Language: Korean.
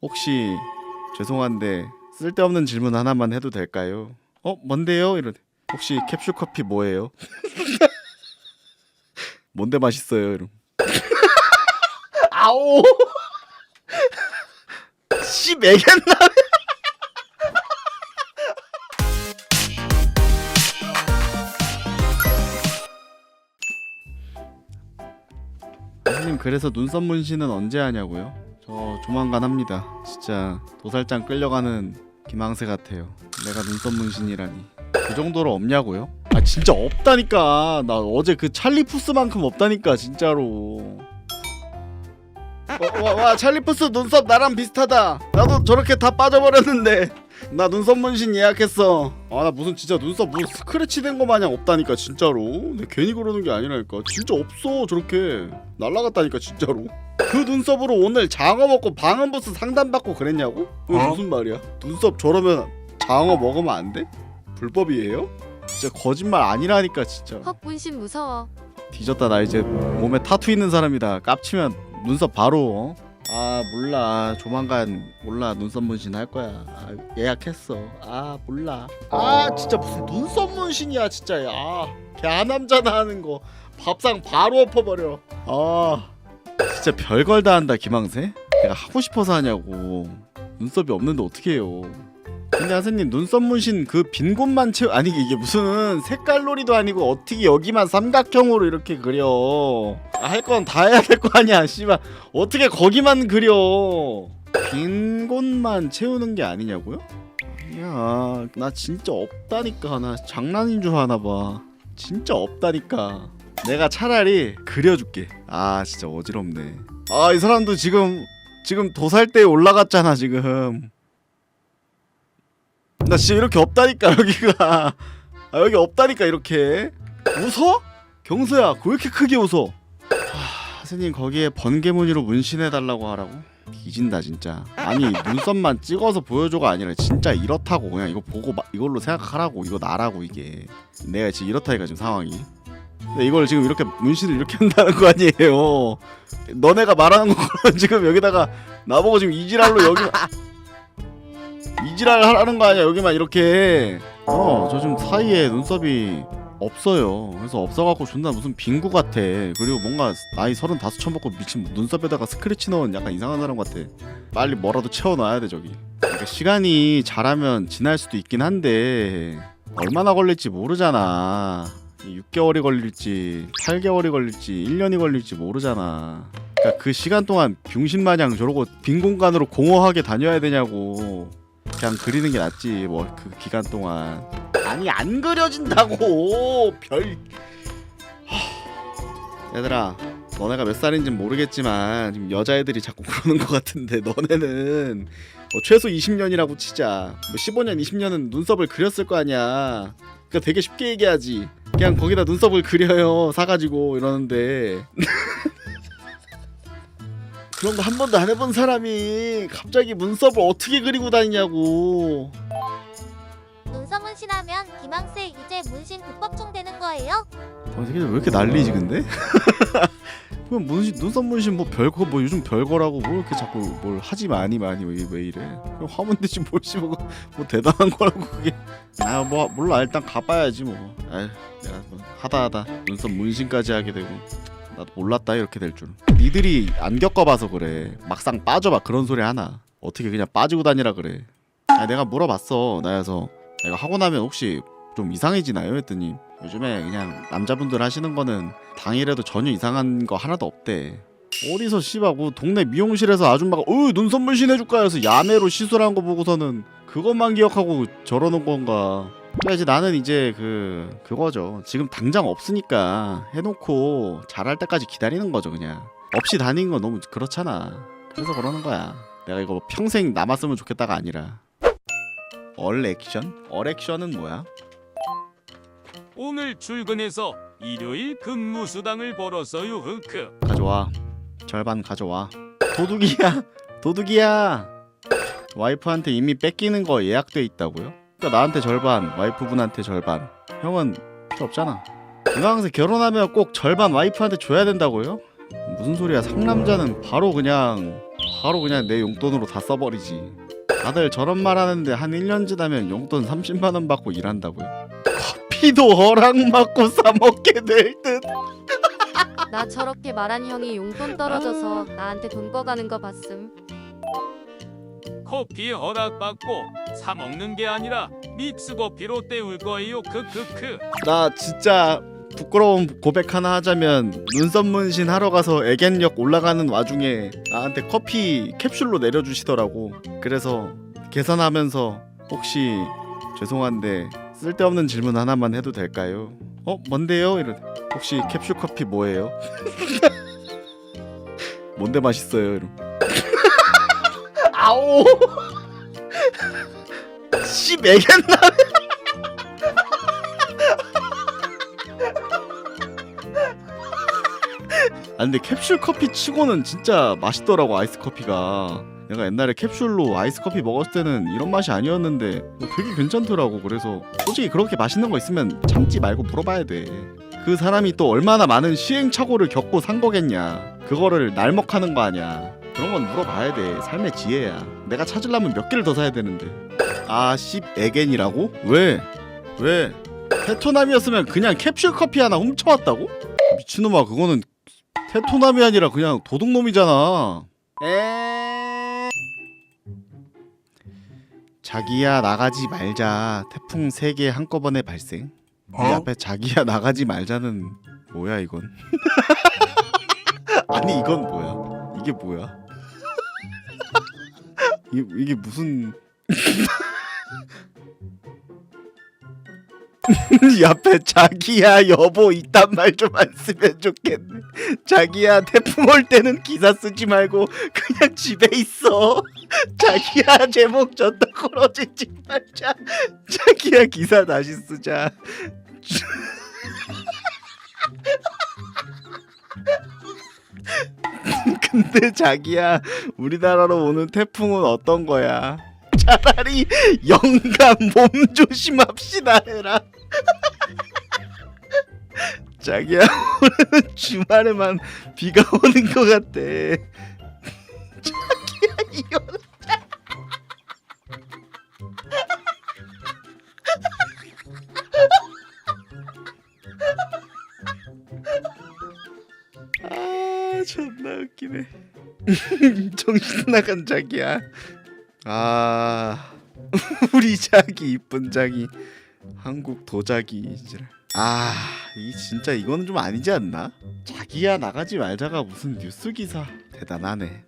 혹시 죄송한데 쓸데없는 질문 하나만 해도 될까요? 어 뭔데요? 이런 혹시 캡슐 커피 뭐예요? 뭔데 맛있어요? 이런 아오 씨 매겼나? 선생님 그래서 눈썹 문신은 언제 하냐고요? 저 조만간 합니다. 진짜 도살장 끌려가는 김항세 같아요. 내가 눈썹 문신이라니. 그 정도로 없냐고요? 아 진짜 없다니까. 나 어제 그 찰리 푸스만큼 없다니까 진짜로. 와, 와, 와 찰리 푸스 눈썹 나랑 비슷하다. 나도 저렇게 다 빠져버렸는데. 나 눈썹 문신 예약했어. 아 나 무슨 진짜 눈썹 무슨 스크래치 된 거 마냥 없다니까 진짜로. 내 괜히 그러는 게 아니라니까. 진짜 없어 저렇게. 날라갔다니까 진짜로. 그 눈썹으로 오늘 장어 먹고 방음부스 상담 받고 그랬냐고? 그게 어? 무슨 말이야? 눈썹 저러면 장어 먹으면 안 돼? 불법이에요? 진짜 거짓말 아니라니까 진짜. 헉 문신 무서워. 뒤졌다 나 이제 몸에 타투 있는 사람이다. 깝치면 눈썹 바로. 어? 아 몰라. 조만간 몰라. 눈썹 문신 할 거야. 아, 예약했어. 아 몰라. 아 진짜 무슨 눈썹 문신이야 진짜. 아걔 아남자나 하는 거 밥상 바로 엎어버려. 아 진짜 별걸 다 한다 김항세? 내가 하고 싶어서 하냐고. 눈썹이 없는데 어떻게 해요 근데 하세님 눈썹 문신 그 빈 곳만 채우 아니 이게 무슨 색깔놀이도 아니고 어떻게 여기만 삼각형으로 이렇게 그려? 아, 할건 다 해야 될 거 아니야 씨발. 어떻게 거기만 그려? 빈 곳만 채우는 게 아니냐고요? 아니야. 나 진짜 없다니까 나 장난인 줄 아나 봐. 진짜 없다니까. 내가 차라리 그려줄게. 아 진짜 어지럽네. 아 이 사람도 지금 지금 도살대에 올라갔잖아 지금 나 진짜 이렇게 없다니까 여기가. 아 여기 없다니까 이렇게. 웃어? 경서야 왜 이렇게 크게 웃어? 하, 선생님 거기에 번개무늬로 문신해달라고 하라고? 뒤진다 진짜. 아니 눈썹만 찍어서 보여줘가 아니라 진짜 이렇다고 그냥 이거 보고 마, 이걸로 생각하라고 이거 나라고 이게. 내가 지금 이렇다니까 지금 상황이. 이걸 지금 이렇게 문신을 이렇게 한다는 거 아니에요. 너네가 말하는 거는 지금 여기다가 나보고 지금 이지랄로 여기 이지랄 하라는 거 아니야? 여기만 이렇게. 어 저 지금 사이에 눈썹이 없어요. 그래서 없어갖고 존나 무슨 빙구 같아. 그리고 뭔가 나이 서른다섯 처먹고 미친 눈썹에다가 스크래치 넣은 약간 이상한 사람 같아. 빨리 뭐라도 채워놔야 돼 저기. 그러니까 시간이 잘하면 지날 수도 있긴 한데 얼마나 걸릴지 모르잖아. 6개월이 걸릴지 8개월이 걸릴지 1년이 걸릴지 모르잖아. 그러니까 그 시간 동안 병신 마냥 저러고 빈 공간으로 공허하게 다녀야 되냐고 그냥 그리는 게 낫지 뭐 그 기간 동안. 아니 안 그려진다고! 별. 하... 얘들아 너네가 몇 살인지 모르겠지만 지금 여자애들이 자꾸 그러는 것 같은데 너네는. 뭐 최소 20년이라고 치자. 뭐 15년 20년은 눈썹을 그렸을 거 아니야. 그러니까 되게 쉽게 얘기하지. 그냥 거기다 눈썹을 그려요. 사가지고 이러는데 그런 거 한 번도 안 해본 사람이 갑자기 눈썹을 어떻게 그리고 다니냐고 눈썹 문신하면 김항세 이제 문신 불법중 되는 거예요? 어, 새끼들 왜 이렇게 난리지 근데? 그럼 문신 눈썹 문신 뭐 별거 뭐 요즘 별거라고 뭐 이렇게 자꾸 뭘 하지 마니 마니 왜, 왜 이래? 그냥 화면 되지 뭘 씨, 뭐, 뭐 대단한 거라고 그게? 아 뭐 몰라 일단 가봐야지 뭐. 아 내가 뭐 하다 하다 눈썹 문신까지 하게 되고 나도 몰랐다 이렇게 될 줄. 니들이 안 겪어봐서 그래. 막상 빠져봐 그런 소리 하나. 어떻게 그냥 빠지고 다니라 그래. 아 내가 물어봤어 나여서 내가 하고 나면 혹시 좀 이상해지나요? 했더니 요즘에 그냥 남자분들 하시는 거는 당일에도 전혀 이상한 거 하나도 없대. 어디서 그 동네 미용실에서 아줌마가 어 눈썹 문신 해줄까 해서 야매로 시술한 거 보고서는 그것만 기억하고 저러는 건가. 그래야지 나는 이제 그 그거죠. 지금 당장 없으니까 해놓고 잘할 때까지 기다리는 거죠 그냥. 없이 다니는 건 너무 그렇잖아. 그래서 그러는 거야. 내가 이거 평생 남았으면 좋겠다가 아니라. 얼 액션? 얼 액션은 뭐야? 오늘 출근해서 일요일 근무 수당을 벌었어요. 흑크. 가져와 절반 가져와 도둑이야 도둑이야 와이프한테 이미 뺏기는 거 예약돼 있다고요? 그러니까 나한테 절반 와이프분한테 절반 형은 필요 없잖아 김강세 결혼하면 꼭 절반 와이프한테 줘야 된다고요? 무슨 소리야 상남자는 바로 그냥 바로 그냥 내 용돈으로 다 써버리지 다들 저런 말 하는데 한 1년 지나면 용돈 30만 원 받고 일한다고요? 커피도 허락받고 사 먹게 될 듯 나 저렇게 말한 형이 용돈 떨어져서 나한테 돈 꺼가는 거 봤음. 커피 허락받고 사 먹는 게 아니라 믹스 커피로 때울 거예요. 크크크. 나 진짜 부끄러운 고백 하나 하자면 눈썹 문신 하러 가서 애견역 올라가는 와중에 나한테 커피 캡슐로 내려주시더라고 그래서 계산하면서 혹시 죄송한데 쓸데없는 질문 하나만 해도 될까요? 어? 뭔데요? 이러 혹시 캡슐 커피 뭐예요? 뭔데 맛있어요? 이러 아오. 씨 매겼나? 아 근데 캡슐 커피 치고는 진짜 맛있더라고 아이스 커피가. 내가 옛날에 캡슐로 아이스 커피 먹었을 때는 이런 맛이 아니었는데 뭐 되게 괜찮더라고. 그래서 솔직히 그렇게 맛있는 거 있으면 참지 말고 물어봐야 돼 그 사람이 또 얼마나 많은 시행착오를 겪고 산 거겠냐. 그거를 날먹하는 거 아니야 그런 건 물어봐야 돼 삶의 지혜야 내가 찾으려면 몇 개를 더 사야 되는데 아씨 에겐이라고? 왜? 왜? 테토남이었으면 그냥 캡슐 커피 하나 훔쳐왔다고? 미친놈아 그거는 테토남이 아니라 그냥 도둑놈이잖아. 에... 자기야 나가지 말자. 태풍 세개 한꺼번에 발생. 이 앞에 자기야 나가지 말자는 뭐야 이건? 아니 이건 뭐야? 이게 뭐야? 이, 이게 무슨 이 앞에 자기야 여보 이딴 말 좀 안 쓰면 좋겠네. 자기야 태풍 올 때는 기사 쓰지 말고 그냥 집에 있어. 자기야 제목 줬다 걸어지지 말자 자기야 기사 다시 쓰자 근데 자기야 우리나라로 오는 태풍은 어떤 거야? 차라리 영감 몸 조심합시다 해라. 자기야 오늘은 주말에만 비가 오는 것 같대 정신 나간 자기야. 아 우리 자기 이쁜 자기. 한국 도자기 아이 진짜 이거는 좀 아니지 않나? 자기야 나가지 말자가 무슨 뉴스 기사. 대단하네